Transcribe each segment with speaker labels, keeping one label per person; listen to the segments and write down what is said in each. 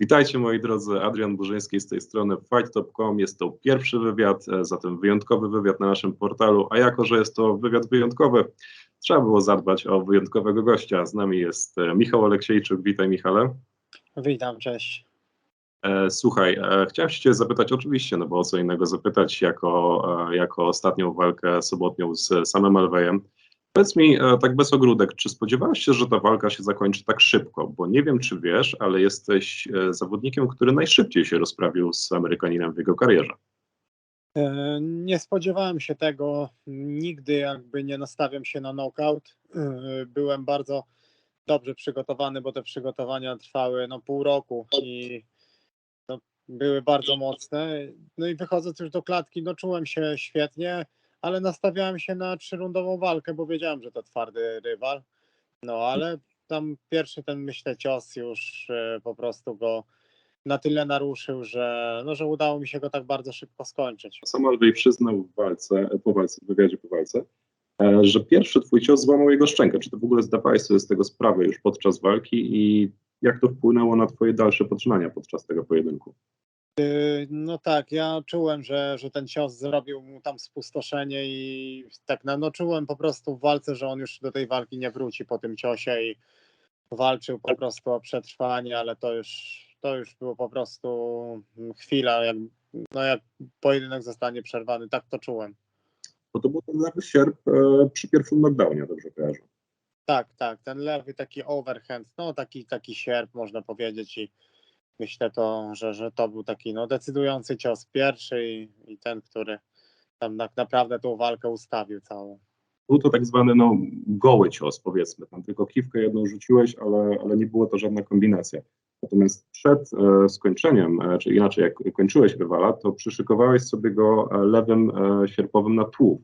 Speaker 1: Witajcie moi drodzy, Adrian Burzyński z tej strony fighttop.com. Jest to pierwszy wywiad, e, zatem wyjątkowy wywiad na naszym portalu, a jako, że jest to wywiad wyjątkowy, trzeba było zadbać o wyjątkowego gościa. Z nami jest e, Michał Aleksiejczuk. Witaj Michale.
Speaker 2: Witam, cześć.
Speaker 1: E, słuchaj, chciałem cię zapytać oczywiście, no bo o co innego zapytać jako, jako ostatnią walkę sobotnią z samym Alwejem. Powiedz mi e, tak bez ogródek, czy spodziewałeś się, że ta walka się zakończy tak szybko? Bo nie wiem, czy wiesz, ale jesteś e, zawodnikiem, który najszybciej się rozprawił z Amerykaninem w jego karierze.
Speaker 2: E, nie spodziewałem się tego. Nigdy jakby nie nastawiam się na knockout. Byłem bardzo dobrze przygotowany, bo te przygotowania trwały no, pół roku i no, były bardzo mocne. No i wychodząc już do klatki, no czułem się świetnie ale nastawiałem się na trzyrundową walkę, bo wiedziałem, że to twardy rywal. No ale tam pierwszy ten, myślę, cios już e, po prostu go na tyle naruszył, że, no, że udało mi się go tak bardzo szybko skończyć.
Speaker 1: Sam Alwej przyznał w walce, po walce, w wywiadzie po walce, e, że pierwszy twój cios złamał jego szczękę. Czy to w ogóle zdawałeś sobie z tego sprawę już podczas walki i jak to wpłynęło na twoje dalsze poczynania podczas tego pojedynku?
Speaker 2: Y, no tak, ja czułem, że, że ten cios zrobił mu tam spustoszenie i tak no, no czułem po prostu w walce, że on już do tej walki nie wróci po tym ciosie i walczył po prostu o przetrwanie, ale to już, to już było po prostu chwila, jak, no jak pojedynek zostanie przerwany, tak to czułem.
Speaker 1: Bo to był ten lewy sierp e, przy pierwszym knockdownie, dobrze kojarzę.
Speaker 2: Tak, tak, ten lewy taki overhand, no taki, taki sierp można powiedzieć i myślę to, że, że to był taki no, decydujący cios pierwszy i, i ten, który tam tak naprawdę tą walkę ustawił całą.
Speaker 1: Był to tak zwany no, goły cios, powiedzmy. Tam tylko kiwkę jedną rzuciłeś, ale, ale nie było to żadna kombinacja. Natomiast przed e, skończeniem, e, czy inaczej, jak kończyłeś rywala, to przyszykowałeś sobie go e, lewym e, sierpowym na tłów.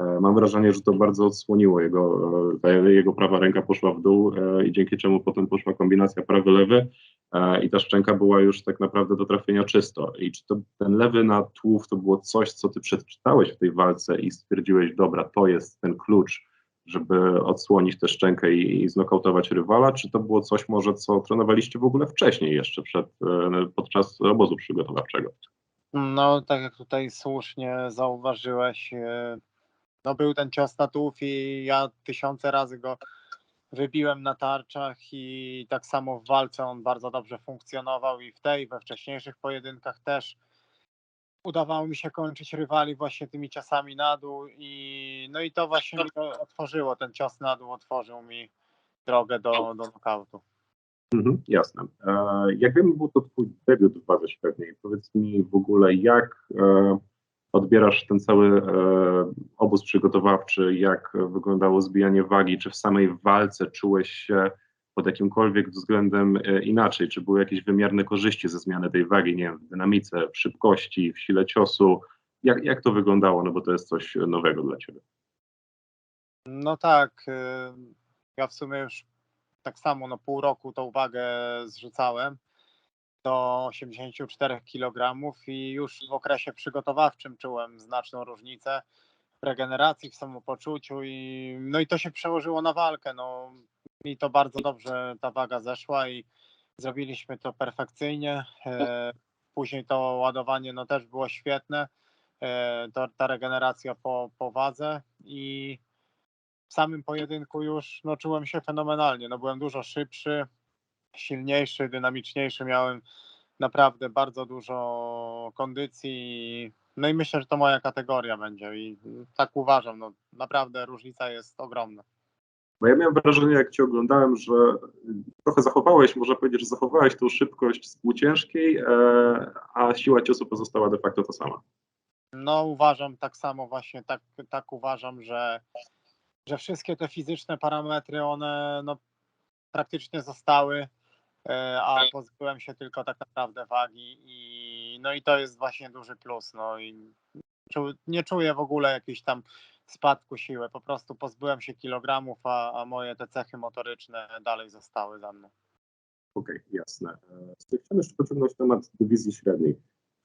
Speaker 1: E, mam wrażenie, że to bardzo odsłoniło jego, e, jego prawa ręka poszła w dół i dzięki czemu potem poszła kombinacja prawy-lewy i ta szczęka była już tak naprawdę do trafienia czysto. I czy to ten lewy na tłów to było coś, co ty przeczytałeś w tej walce i stwierdziłeś, dobra, to jest ten klucz, żeby odsłonić tę szczękę i, i znokautować rywala, czy to było coś może, co trenowaliście w ogóle wcześniej jeszcze, przed, e, podczas obozu przygotowawczego?
Speaker 2: No, tak jak tutaj słusznie zauważyłeś, e, no był ten cios na tłów i ja tysiące razy go wybiłem na tarczach i tak samo w walce on bardzo dobrze funkcjonował i w tej, we wcześniejszych pojedynkach też udawało mi się kończyć rywali właśnie tymi ciosami na dół i no i to właśnie mi otworzyło, ten cios na dół otworzył mi drogę do, do nokautu.
Speaker 1: Mhm, jasne. E, jak wiemy, był to twój debiut w wadze średniej. Powiedz mi w ogóle, jak e, odbierasz ten cały e, obóz przygotowawczy, jak wyglądało zbijanie wagi, czy w samej walce czułeś się pod jakimkolwiek względem e, inaczej, czy były jakieś wymierne korzyści ze zmiany tej wagi, nie wiem, w dynamice, w szybkości, w sile ciosu, jak, jak to wyglądało, no bo to jest coś nowego dla Ciebie.
Speaker 2: No tak, y, ja w sumie już tak samo no pół roku tą wagę zrzucałem, do 84 kg i już w okresie przygotowawczym czułem znaczną różnicę w regeneracji, w samopoczuciu i no i to się przełożyło na walkę. No, mi to bardzo dobrze ta waga zeszła i zrobiliśmy to perfekcyjnie. E, później to ładowanie no też było świetne. E, to, ta regeneracja po, po wadze i w samym pojedynku już no, czułem się fenomenalnie. No, byłem dużo szybszy, silniejszy, dynamiczniejszy, miałem naprawdę bardzo dużo kondycji. No i myślę, że to moja kategoria będzie i tak uważam. No, naprawdę różnica jest ogromna.
Speaker 1: Bo ja miałem wrażenie, jak Cię oglądałem, że trochę zachowałeś, można powiedzieć, że zachowałeś tą szybkość z półciężkiej, e, a siła ciosu pozostała de facto ta sama.
Speaker 2: No uważam tak samo właśnie, tak, tak uważam, że, że wszystkie te fizyczne parametry, one no, praktycznie zostały. E, a tak. pozbyłem się tylko tak naprawdę wagi i no i to jest właśnie duży plus. No i nie czuję w ogóle jakiejś tam spadku siły, po prostu pozbyłem się kilogramów, a, a moje te cechy motoryczne dalej zostały za mną.
Speaker 1: Okej, okay, jasne. E, chciałem jeszcze pociągnąć temat dywizji średniej.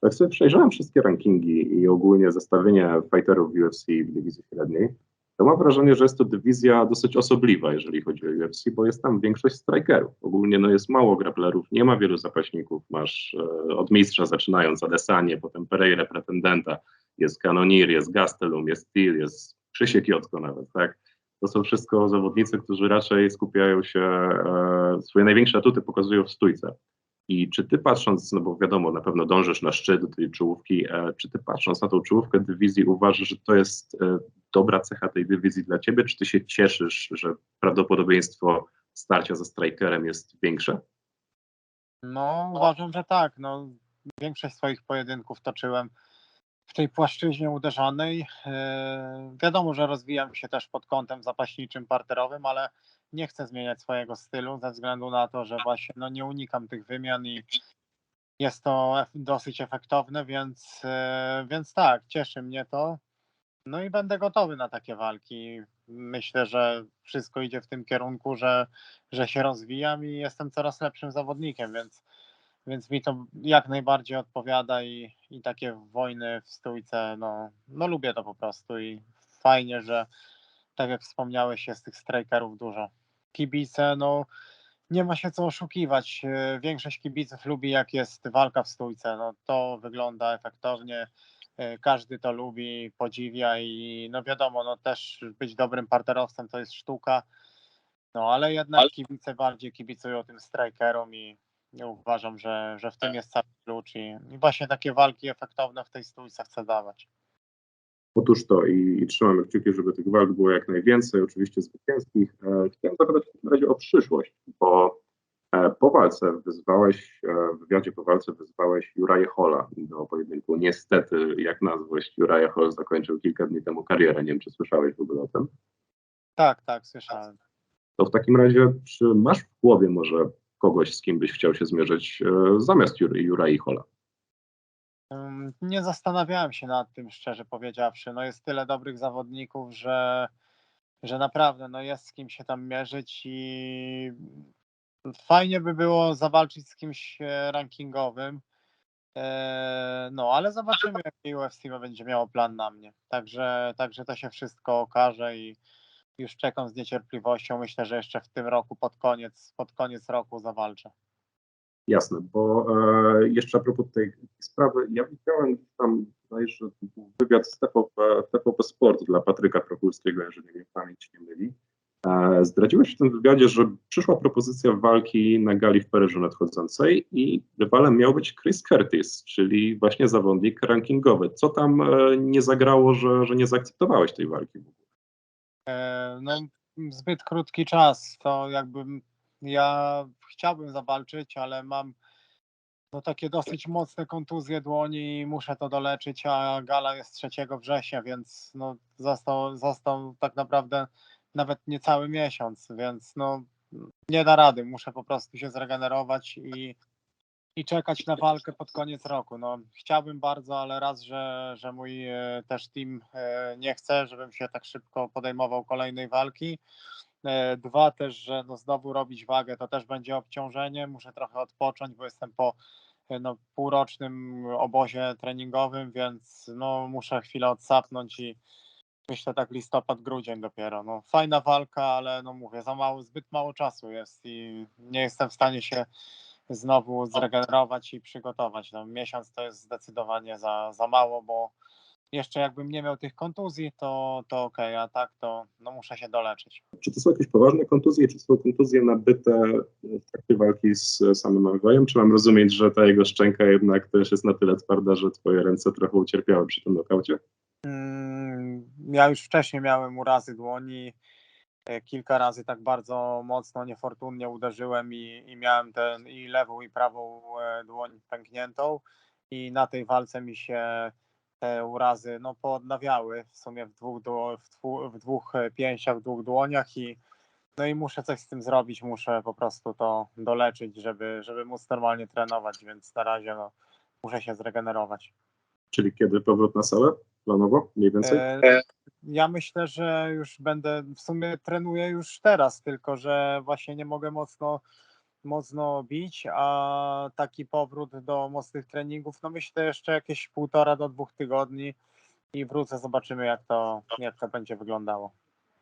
Speaker 1: Tak sobie przejrzałem wszystkie rankingi i ogólnie zestawienie fighterów UFC w dywizji średniej. To mam wrażenie, że jest to dywizja dosyć osobliwa, jeżeli chodzi o UFC, bo jest tam większość strikerów. Ogólnie no, jest mało grapplerów, nie ma wielu zapaśników. Masz e, od mistrza zaczynając Adesanie, potem Pereira, pretendenta, jest Kanonir, jest Gastelum, jest Steel, jest Krzysiek Jotko nawet, tak? To są wszystko zawodnicy, którzy raczej skupiają się, e, swoje największe atuty pokazują w stójce. I czy ty patrząc, no bo wiadomo, na pewno dążysz na szczyt tej czołówki, e, czy ty patrząc na tą czołówkę dywizji uważasz, że to jest e, dobra cecha tej dywizji dla ciebie, czy ty się cieszysz, że prawdopodobieństwo starcia ze strikerem jest większe?
Speaker 2: No, uważam, że tak. No, większość swoich pojedynków toczyłem w tej płaszczyźnie uderzanej. E, wiadomo, że rozwijam się też pod kątem zapaśniczym, parterowym, ale nie chcę zmieniać swojego stylu ze względu na to, że właśnie no, nie unikam tych wymian i jest to dosyć efektowne, więc, e, więc tak, cieszy mnie to. No i będę gotowy na takie walki. Myślę, że wszystko idzie w tym kierunku, że, że się rozwijam i jestem coraz lepszym zawodnikiem, więc, więc mi to jak najbardziej odpowiada i, i takie wojny w stójce, no, no lubię to po prostu i fajnie, że tak jak wspomniałeś, jest tych strikerów dużo. Kibice, no nie ma się co oszukiwać. E, Większość kibiców lubi jak jest walka w stójce. No, to wygląda efektownie. E, Każdy to lubi, podziwia i no wiadomo, no też być dobrym parterowcem to jest sztuka. No ale jednak kibice bardziej kibicują tym strikerom i ja uważam, że, że w tym jest cały klucz i, i właśnie takie walki efektowne w tej stójce chcę dawać.
Speaker 1: Otóż to i, i trzymamy kciuki, żeby tych walk było jak najwięcej, oczywiście zwycięskich. E, chciałem zapytać w takim razie o przyszłość, bo e, po walce wyzwałeś, e, w wywiadzie po walce wyzwałeś Juraję Hola do pojedynku. Niestety, jak na złość, Juraja Hol zakończył kilka dni temu karierę. Nie wiem, czy słyszałeś w ogóle o tym.
Speaker 2: Tak, tak, słyszałem.
Speaker 1: To w takim razie, czy masz w głowie może kogoś, z kim byś chciał się zmierzyć e, zamiast Jur- Jurai Hola?
Speaker 2: Ym, Nie zastanawiałem się nad tym, szczerze powiedziawszy. No jest tyle dobrych zawodników, że, że naprawdę no jest z kim się tam mierzyć i fajnie by było zawalczyć z kimś e, rankingowym. E, No, ale zobaczymy, jaki UFC będzie miało plan na mnie. Także, także to się wszystko okaże i już czekam z niecierpliwością. Myślę, że jeszcze w tym roku, pod koniec, pod koniec roku zawalczę.
Speaker 1: Jasne, bo e, jeszcze a propos tej sprawy, ja widziałem tam, że wywiad z TVP, TVP Sport dla Patryka Prochulskiego, jeżeli mnie pamięć nie myli. E, zdradziłeś w tym wywiadzie, że przyszła propozycja walki na gali w Paryżu nadchodzącej i rywalem miał być Chris Curtis, czyli właśnie zawodnik rankingowy. Co tam e, nie zagrało, że, że nie zaakceptowałeś tej walki w ogóle?
Speaker 2: E, No, zbyt krótki czas. To jakbym ja chciałbym zawalczyć, ale mam no, takie dosyć mocne kontuzje dłoni i muszę to doleczyć, a gala jest 3 września, więc no, został, został tak naprawdę nawet niecały miesiąc, więc no, nie da rady. Muszę po prostu się zregenerować i, i czekać na walkę pod koniec roku. No, chciałbym bardzo, ale raz, że, że mój e, też team e, nie chce, żebym się tak szybko podejmował kolejnej walki. E, Dwa też, że no znowu robić wagę to też będzie obciążenie. Muszę trochę odpocząć, bo jestem po no, półrocznym obozie treningowym, więc no, muszę chwilę odsapnąć i myślę tak listopad, grudzień dopiero. No, fajna walka, ale no mówię, za mało, zbyt mało czasu jest i nie jestem w stanie się znowu zregenerować i przygotować. No, miesiąc to jest zdecydowanie za, za mało, bo jeszcze jakbym nie miał tych kontuzji, to, to okej, a tak to no, muszę się doleczyć.
Speaker 1: Czy to są jakieś poważne kontuzje, czy to są kontuzje nabyte w trakcie walki z samym Alwejem? Czy mam rozumieć, że ta jego szczęka jednak też jest na tyle twarda, że twoje ręce trochę ucierpiały przy tym nokaucie?
Speaker 2: Mm, Ja już wcześniej miałem urazy dłoni. E, Kilka razy tak bardzo mocno, niefortunnie uderzyłem i, i miałem ten i lewą, i prawą e, dłoń pękniętą. I na tej walce mi się te urazy no, poodnawiały w sumie w dwóch, w dwu, w dwóch e, pięściach, w dwóch dłoniach i no i muszę coś z tym zrobić, muszę po prostu to doleczyć, żeby, żeby móc normalnie trenować, więc na razie no, muszę się zregenerować.
Speaker 1: Czyli kiedy powrót na salę? Planowo? Mniej więcej?
Speaker 2: E, Ja myślę, że już będę, w sumie trenuję już teraz, tylko że właśnie nie mogę mocno, mocno bić, a taki powrót do mocnych treningów, no myślę jeszcze jakieś półtora do dwóch tygodni i wrócę, zobaczymy jak to, jak to będzie wyglądało.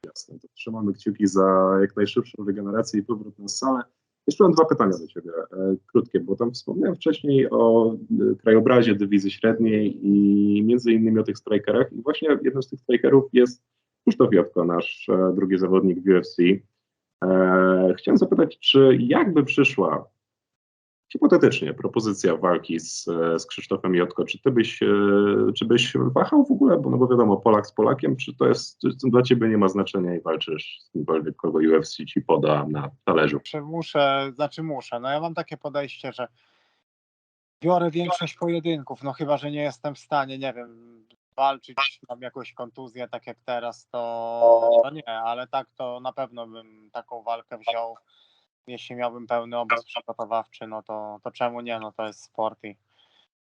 Speaker 1: Jasne, to trzymamy kciuki za jak najszybszą regenerację i powrót na salę. Jeszcze mam dwa pytania do Ciebie, e, krótkie, bo tam wspomniałem wcześniej o e, krajobrazie dywizji średniej i między innymi o tych strikerach i właśnie jednym z tych strikerów jest Krzysztof Jotko, nasz e, drugi zawodnik w UFC. Chciałem zapytać, czy jakby przyszła hipotetycznie propozycja walki z, z Krzysztofem Jotko, czy ty byś, e, czy byś wahał w ogóle, bo, no bo wiadomo, Polak z Polakiem, czy to jest, czy dla ciebie nie ma znaczenia i walczysz z kimkolwiek, kogo UFC ci poda na talerzu?
Speaker 2: Muszę, znaczy muszę. No ja mam takie podejście, że biorę większość pojedynków, no chyba, że nie jestem w stanie, nie wiem, walczyć, mam jakąś kontuzję, tak jak teraz, to, to nie, ale tak to na pewno bym taką walkę wziął. Jeśli miałbym pełny obóz przygotowawczy, no to, to czemu nie, no to jest sport i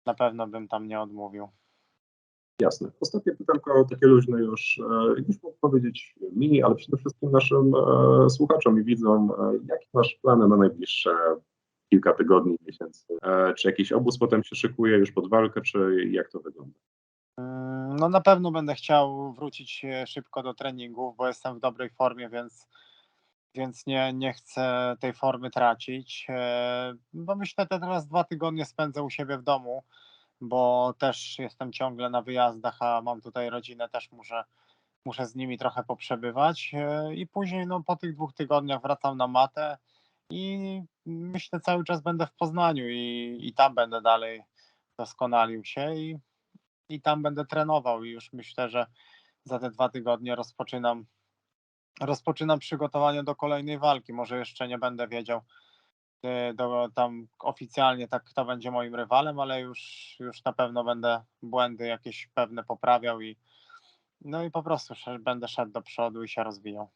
Speaker 2: na pewno bym tam nie odmówił.
Speaker 1: Jasne. Ostatnie pytanko, takie luźne już, e, już mógł powiedzieć mi, ale przede wszystkim naszym e, słuchaczom i widzom, e, jakie masz plany na najbliższe kilka tygodni, miesięcy? Czy jakiś obóz potem się szykuje już pod walkę, czy jak to wygląda?
Speaker 2: No na pewno będę chciał wrócić szybko do treningów, bo jestem w dobrej formie, więc, więc nie, nie chcę tej formy tracić. E, Bo myślę, że teraz dwa tygodnie spędzę u siebie w domu, bo też jestem ciągle na wyjazdach, a mam tutaj rodzinę, też muszę, muszę z nimi trochę poprzebywać. E, I później no, po tych dwóch tygodniach wracam na matę i myślę, cały czas będę w Poznaniu i, i tam będę dalej doskonalił się i i tam będę trenował i już myślę, że za te dwa tygodnie rozpoczynam rozpoczynam przygotowanie do kolejnej walki. Może jeszcze nie będę wiedział e, do, tam oficjalnie tak kto będzie moim rywalem, ale już, już na pewno będę błędy jakieś pewne poprawiał i no i po prostu będę szedł do przodu i się rozwijał.